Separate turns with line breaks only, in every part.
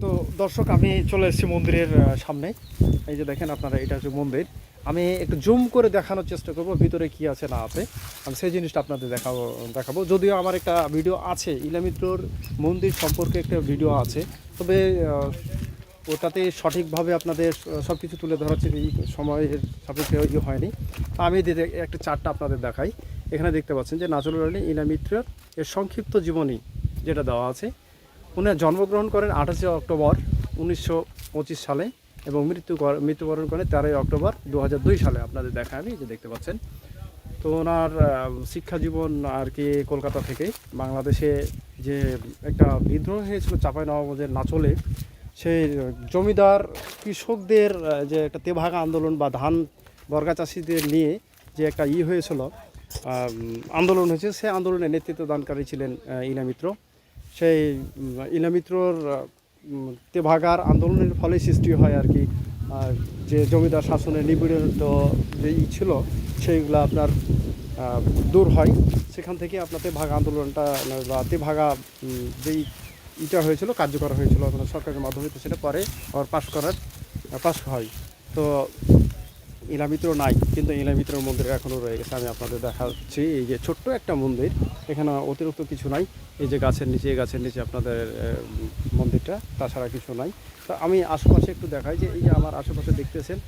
তো দর্শক, আমি চলে এসেছি মন্দিরের সামনে। এই যে দেখেন আপনারা, এটা হচ্ছে মন্দির। আমি একটু জুম করে দেখানোর চেষ্টা করব, ভিতরে কি আছে না আছে। আমি সেই জিনিসটা আপনাদের দেখাবো দেখাবো। যদিও আমার একটা ভিডিও আছে ইলামিত্রর মন্দির সম্পর্কে একটা ভিডিও আছে। তবে ওটাতে সঠিকভাবে আপনাদের সব কিছু তুলে ধরার চে- এই সময়ের সাপেক্ষে ইয়ে হয়নি। আমি একটা চারটা আপনাদের দেখাই। এখানে দেখতে পাচ্ছেন যে নাজরুল রানী ইলামিত্রর এর সংক্ষিপ্ত জীবনী যেটা দেওয়া আছে। উনি জন্মগ্রহণ করেন আঠাশে অক্টোবর উনিশশো পঁচিশ সালে এবং মৃত্যু মৃত্যুবরণ করেন তেরোই অক্টোবর দু হাজার দুই সালে। আপনাদের দেখা আমি যে দেখতে পাচ্ছেন। তো ওনার আহ, শিক্ষা জীবন আর কি কলকাতা থেকে বাংলাদেশে যে একটা বিদ্রোহ হয়েছিল চাপাই নবাবদের নাচলে সেই জমিদার কৃষকদের যে একটা তেভাগা আন্দোলন বা ধান বর্গা চাষিদের নিয়ে যে একটা ই হয়েছিল আন্দোলন হয়েছে সে আন্দোলনে নেতৃত্ব দানকারী ছিলেন ইনা মিত্র সেই উম, ইনা মিত্রর আহ, উম, তেভাগার আন্দোলনের ফলে সৃষ্টি হয় আর কি। যে জমিদার শাসনে নিপীড়িত যে ই ছিল সেইগুলো আপনার দূর হয়। সেখান থেকে আপনার তেভাগা আন্দোলনটা বা তেভাগা যেই ইটা হয়েছিল কার্যকর হয়েছিল আপনার সরকারের মাধ্যমে তো সেটা পরে আবার পাশ করার পাশ হয়। তো ইলামিত্র নাই, কিন্তু ইলামিত্র মন্দির এখনও রয়ে গেছে। আমি আপনাদের দেখাচ্ছি, এই যে ছোট্ট একটা মন্দির। এখানে অতিরিক্ত কিছু নাই, এই যে গাছের নিচে, এই গাছের নিচে আপনাদের মন্দিরটা, তাছাড়া কিছু নাই। তো আমি আশেপাশে একটু দেখাই যে, এই যে আমার আশেপাশে দেখতেছেন,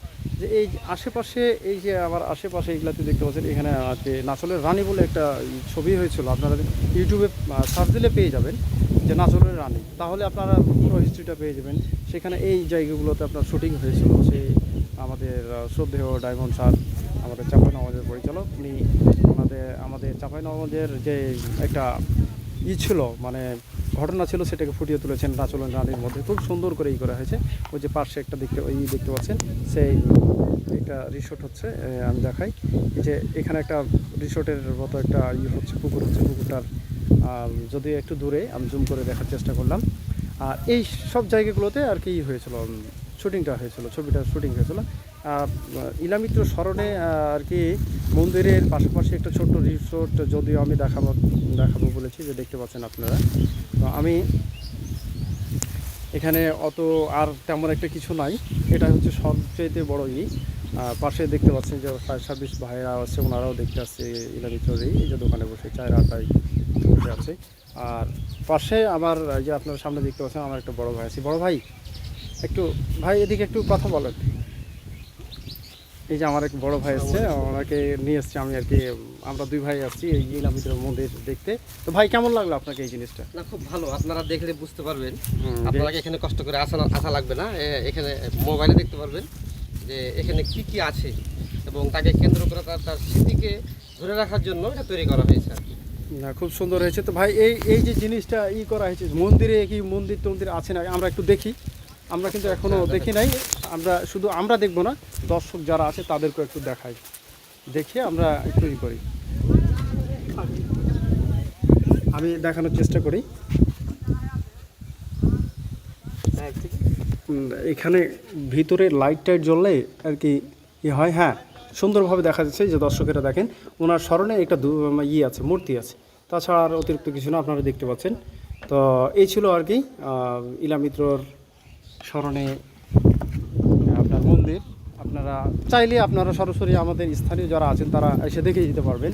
যে এই আশেপাশে, এই যে আমার আশেপাশে এইগুলাতে দেখতে পাচ্ছেন, এখানে কি নাচলের রানী বলে একটা ছবি হয়েছিল। আপনারা ইউটিউবে সার্চ দিলে পেয়ে যাবেন যে নাচলের রানী। তাহলে আপনারা পুরো হিস্ট্রিটা পেয়ে যাবেন। সেখানে এই জায়গাগুলোতে আপনার শুটিং হয়েছিল, সেই আমাদের শ্রদ্ধেয় ডায়মন্ড স্যার, আমাদের চাপাই নবাজের পরিচালক, উনি আমাদের আমাদের চাপাই নবাজের যে একটা ই ছিল মানে ঘটনা ছিল, সেটাকে ফুটিয়ে তুলেছেন নাচলন রানীর মধ্যে। খুব সুন্দর করে ই করা হয়েছে। ওই যে পার্শ্বে একটা দেখতে ওই দেখতে পাচ্ছেন, সেই একটা রিসোর্ট হচ্ছে আমি দেখাই। যে এখানে একটা রিসোর্টের মতো একটা ই হচ্ছে, পুকুর হচ্ছে, পুকুরটার যদিও একটু দূরে, আমি জুম করে দেখার চেষ্টা করলাম। আর এই সব জায়গাগুলোতে আর কি হয়েছিল শুটিংটা হয়েছিল, ছবিটা শুটিং হয়েছিল। ইলামিত্র স্মরণে আর কি মন্দিরের পাশাপাশি একটা ছোট্ট রিসোর্ট যদিও আমি দেখাবো দেখাবো বলেছি যে দেখতে পাচ্ছেন আপনারা। তো আমি এখানে অত আর তেমন একটা কিছু নাই। এটা হচ্ছে সবচেয়ে বড় ই। পাশে দেখতে পাচ্ছেন যে ফায়ার সার্ভিস ভাইরা আছে, ওনারাও দেখতে আসছে ইলামিত্রই এই যে দোকানে বসে চায়ের আটাই আছে। আর পাশে আমার যে আপনার সামনে দেখতে পাচ্ছেন, আমার একটা বড় ভাই আছে। বড় ভাই একটু ভাই এদিকে একটু কথা বলেন। এই যে আমার এক বড় ভাই আছে ওনাকে নিয়ে এসছি আমি আর কি আমরা দুই ভাই আসছি এই ইলামিত্র মন্দির দেখতে। তো ভাই কেমন লাগল আপনাকে এই জিনিসটা?
না খুব ভালো। আপনারা দেখলে বুঝতে পারবেন। আপনারা এখানে কষ্ট করে আসা আসা লাগবে না? এখানে মোবাইলে দেখতে পারবেন যে এখানে কি কি আছে এবং তাকে কেন্দ্র করে তার তার স্মৃতিকে ধরে রাখার জন্য এটা তৈরি করা হয়েছে আর কি।
না খুব সুন্দর হয়েছে। তো ভাই এই এই যে জিনিসটা ই করা হয়েছে মন্দিরে কি মন্দির টন্দির আছে না আমরা একটু দেখি। আমরা কিন্তু এখনও দেখি নাই। আমরা শুধু আমরা দেখব না, দর্শক যারা আছে তাদেরকেও একটু দেখাই। দেখে আমরা একটু ই করি। আমি দেখানোর চেষ্টা করি। এখানে ভিতরে লাইট টাইট জ্বললে আর কি ই হয়। হ্যাঁ সুন্দরভাবে দেখা যাচ্ছে যে দর্শকেরা দেখেন, ওনার স্মরণে একটা ইয়ে আছে, মূর্তি আছে। তাছাড়া আর অতিরিক্ত কিছু না, আপনারা দেখতে পাচ্ছেন। তো এই ছিল আর কি ইলামিত্রর স্মরণে আপনার মন্দির, আপনারা চাইলে আপনারা সরাসরি আমাদের স্থানীয় যারা আছেন তারা এসে দেখে যেতে পারবেন।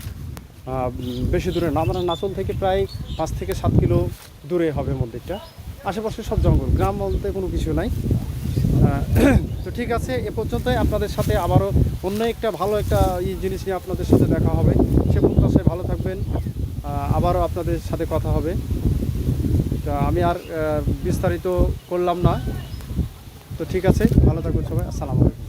বেশি দূরে না মানে নাচল থেকে প্রায় পাঁচ থেকে সাত কিলো দূরে হবে মন্দিরটা। আশেপাশে সব জঙ্গল, গ্রাম বলতে কোনো কিছু নাই। তো ঠিক আছে, এ পর্যন্তই আপনাদের সাথে আবারও অন্য একটা ভালো একটা ই জিনিস নিয়ে আপনাদের সাথে দেখা হবে। সে প্রত্যাশায় ভালো থাকবেন আবারও আপনাদের সাথে কথা হবে। তা আমি আর বিস্তারিত করলাম না। তো ঠিক আছে ভালো থাকুন সবাই আসসালামু আলাইকুম।